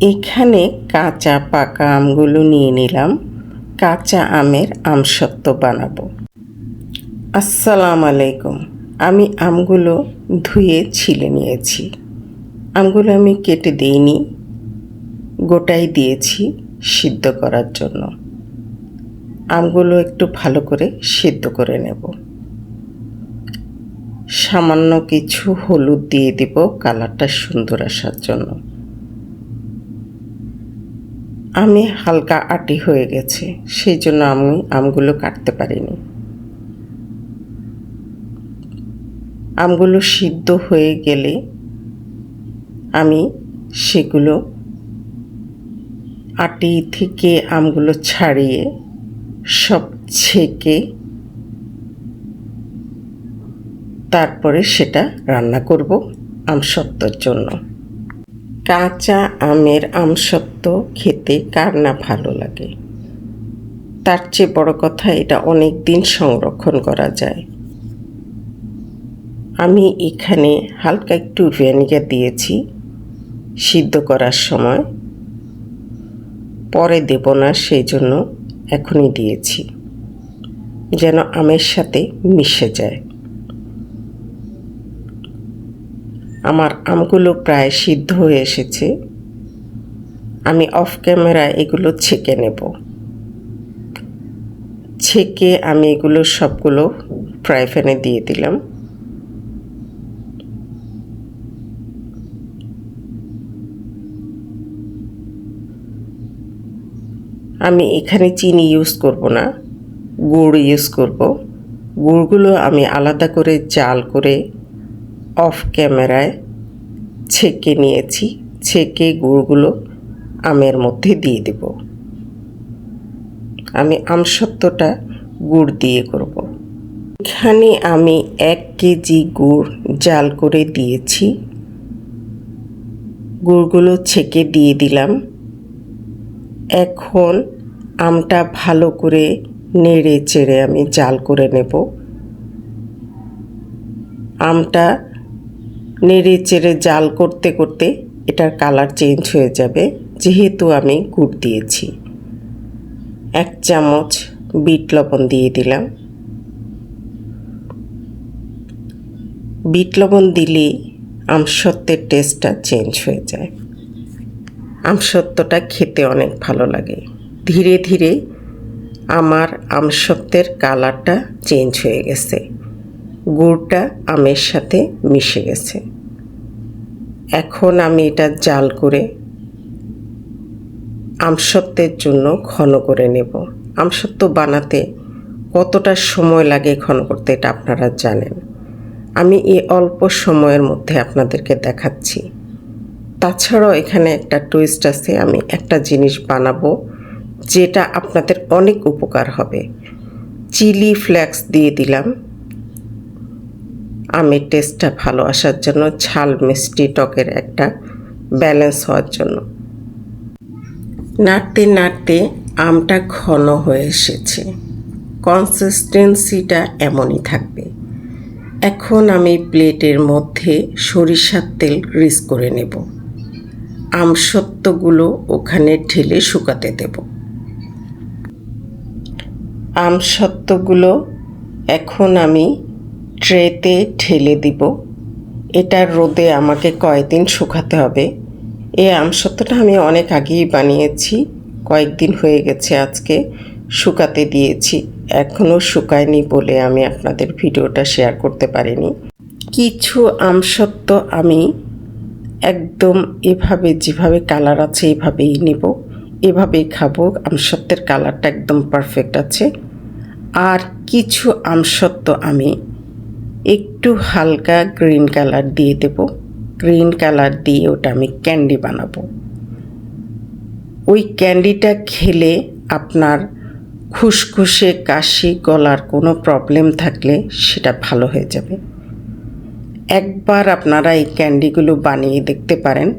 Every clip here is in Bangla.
এখানে কাঁচা পাকা আমগুলো নিয়ে নিলাম। কাঁচা আমের আমসত্ত্ব বানাবো। আসসালাম আলাইকুম আমি আমগুলো ধুয়ে ছিলে নিয়েছি। আমগুলো আমি কেটে দিইনি। গোটাই দিয়েছি সিদ্ধ করার জন্য। আমগুলো একটু ভালো করে সিদ্ধ করে নেব। সামান্য কিছু হলুদ দিয়ে দিব। কালারটা সুন্দর আসার জন্য। আমি হালকা আটি হয়ে গেছে, সেই জন্য আমি আমগুলো কাটতে পারিনি। আমগুলো সিদ্ধ হয়ে গেলে আমি সেগুলো আটি থেকে আমগুলো ছাড়িয়ে সব ছেঁকে তারপরে সেটা রান্না করব আমসত্ত্বর জন্য। কাঁচা আমের আমসত্ত্ব খেতে কার না ভালো লাগে। তার চেয়ে বড় কথা এটা অনেক দিন সংরক্ষণ করা যায়। আমি এখানে হালকা একটু ভিনেগার দিয়েছি সিদ্ধ করার সময়। পরে দেব না সেই জন্য এখনই দিয়েছি, যেন আমের সাথে মিশে যায়। আমার আমগুলো প্রায় সিদ্ধ হয়ে এসেছে। আমি অফ ক্যামেরা এগুলো ছেঁকে নেব। ছেঁকে আমি এগুলো সবগুলো ফ্রাই প্যানে দিয়ে দিলাম। আমি এখানে চিনি ইউজ করব না, গুড় ইউজ করব। গুড়গুলো আমি আলাদা করে জাল করে অফ ক্যামেরায় ছেঁকে নিয়েছি। ছেঁকে গুড়গুলো আমের মধ্যে দিয়ে দেব। আমি আমসত্ত্বটা গুড় দিয়ে করব। এখানে আমি এক কেজি গুড় জাল করে দিয়েছি। গুড়গুলো ছেঁকে দিয়ে দিলাম। এখন আমটা ভালো করে নেড়ে চেড়ে আমি জাল করে নেব। আমটা নেড়ে চেড়ে জাল করতে করতে এটার কালার চেঞ্জ হয়ে যাবে। যেহেতু আমি গুড় দিয়েছি। এক চামচ বিট লবণ দিয়ে দিলাম। বিট লবণ দিলেই আমসত্ত্বের টেস্টটা চেঞ্জ হয়ে যায়। আমসত্ত্বটা খেতে অনেক ভালো লাগে। ধীরে ধীরে আমার আমসত্ত্বের কালারটা চেঞ্জ হয়ে গেছে। গুড়টা আমের সাথে মিশে গেছে। এখন আমি এটা জাল করে আমসত্ত্বের জন্য ঘন করে নেব। আমসত্ত্ব বানাতে কতটা সময় লাগে ঘন করতে এটা আপনারা জানেন। আমি এই অল্প সময়ের মধ্যে আপনাদেরকে দেখাচ্ছি। তাছাড়াও এখানে একটা টুইস্ট আছে, আমি একটা জিনিস বানাবো যেটা আপনাদের অনেক উপকার হবে। চিলি ফ্লেক্স দিয়ে দিলাম। আমের টেস্টটা ভালো আসার জন্য, ঝাল মিষ্টি টকের একটা ব্যালেন্স হওয়ার জন্য। নাড়তে নাড়তে আমটা ঘন হয়ে এসেছে। কনসিস্টেন্সিটা এমনই থাকবে। এখন আমি প্লেটের মধ্যে সরিষার তেল গ্রিস করে নেব। আমসত্ত্বগুলো ওখানে ঢেলে শুকাতে দেব। আমসত্ত্বগুলো এখন আমি ট্রেতে ঢেলে দিব। এটা রোদে আমাকে কয়েকদিন শুকাতে হবে? এই আমসত্ত্বটা আমি অনেক আগেই বানিয়েছি। কয়েকদিন হয়ে গেছে আজকে শুকাতে দিয়েছি। এখনও শুকায়নি বলে আমি আপনাদের ভিডিওটা শেয়ার করতে পারিনি। কিছু আমসত্ত্ব আমি একদম এভাবে যেভাবে কালার আছে এভাবেই নিব। এভাবেই খাব। আমসত্ত্বের কালারটা একদম পারফেক্ট আছে। আর কিছু আমসত্ত্ব আমি একটু হালকা গ্রিন কালার দিয়ে দেব। গ্রিন কালার দিয়ে ওটা আমি ক্যান্ডি বানাবো। ওই ক্যান্ডিটা খেলে আপনার খুসখুসে কাশি গলার কোনো প্রবলেম থাকলে সেটা ভালো হয়ে যাবে। একবার আপনারা এই ক্যান্ডিগুলো বানিয়ে দেখতে পারেন।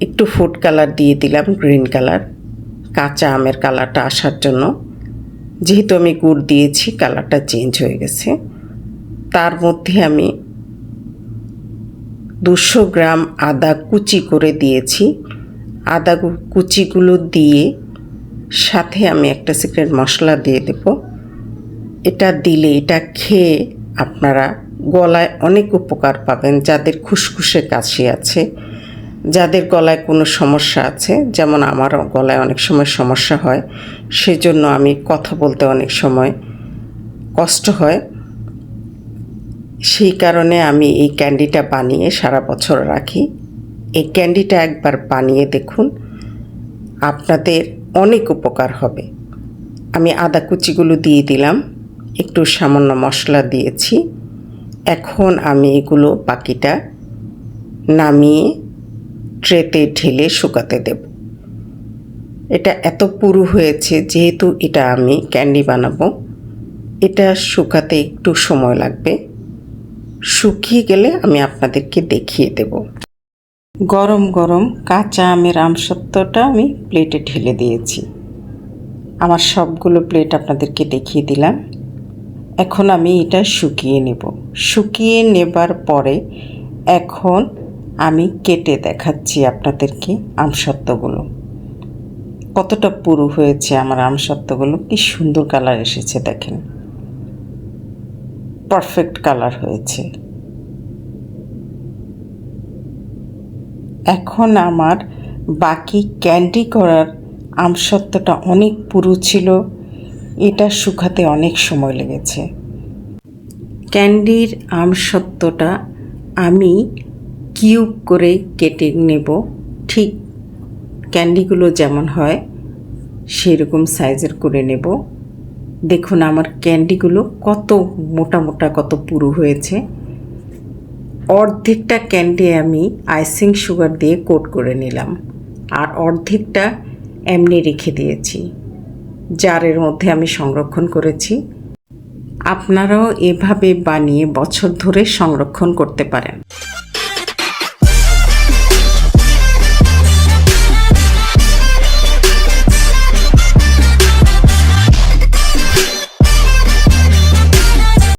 একটু ফুড কালার দিয়ে দিলাম গ্রিন কালার কাঁচা আমের কালারটা আসার জন্য। যেহেতু আমি গুড় দিয়েছি কালারটা চেঞ্জ হয়ে গেছে। তার মধ্যে আমি দুশো গ্রাম আদা কুচি করে দিয়েছি। আদা কুচিগুলো দিয়ে সাথে আমি একটা সিক্রেট মশলা দিয়ে দেব। এটা দিলে, এটা খেয়ে আপনারা গলায় অনেক উপকার পাবেন। যাদের খুসখুসে কাশি আছে, যাদের গলায় কোনো সমস্যা আছে, যেমন আমারও গলায় অনেক সময় সমস্যা হয়, সেজন্য আমি কথা বলতে অনেক সময় কষ্ট হয়। সেই কারণে আমি এই ক্যান্ডিটা বানিয়ে সারা বছর রাখি। এই ক্যান্ডিটা একবার বানিয়ে দেখুন, আপনাদের অনেক উপকার হবে। আমি আদা কুচিগুলো দিয়ে দিলাম, একটু সামান্য মশলা দিয়েছি। এখন আমি এগুলো বাকিটা নামিয়ে ট্রেতে ঢেলে শুকাতে দেব। এটা এত পুরু হয়েছে, যেহেতু এটা আমি ক্যান্ডি বানাবো। এটা শুকাতে একটু সময় লাগবে। শুকিয়ে গেলে আমি আপনাদেরকে দেখিয়ে দেব। গরম গরম কাঁচা আমের আমসত্ত্বটা আমি প্লেটে ঢেলে দিয়েছি। আমার সবগুলো প্লেট আপনাদেরকে দেখিয়ে দিলাম। এখন আমি এটা শুকিয়ে নেব। শুকিয়ে নেবার পরে এখন আমি কেটে দেখাচ্ছি আপনাদেরকে আমসত্ত্বগুলো কতটা পুরু হয়েছে আমার আমসত্ত্বগুলো কি সুন্দর কালার এসেছে দেখেন। পারফেক্ট কালার হয়েছে। এখন আমার বাকি ক্যান্ডি করার আমসত্ত্বটা অনেক পুরু ছিল, এটা শুকাতে অনেক সময় লেগেছে। ক্যান্ডির আমসত্ত্বটা আমি কিউব করে কেটে নেব, ঠিক ক্যান্ডিগুলো যেমন হয়, সেরকম সাইজের করে নেব। দেখুন আমার ক্যান্ডিগুলো কত মোটা মোটা, কত পুরু হয়েছে। অর্ধেকটা ক্যান্ডি আমি আইসিং সুগার দিয়ে কোট করে নিলাম আর অর্ধেকটা এমনি রেখে দিয়েছি। জারের মধ্যে আমি সংরক্ষণ করেছি। আপনারাও এভাবে বানিয়ে বছর ধরে সংরক্ষণ করতে পারেন।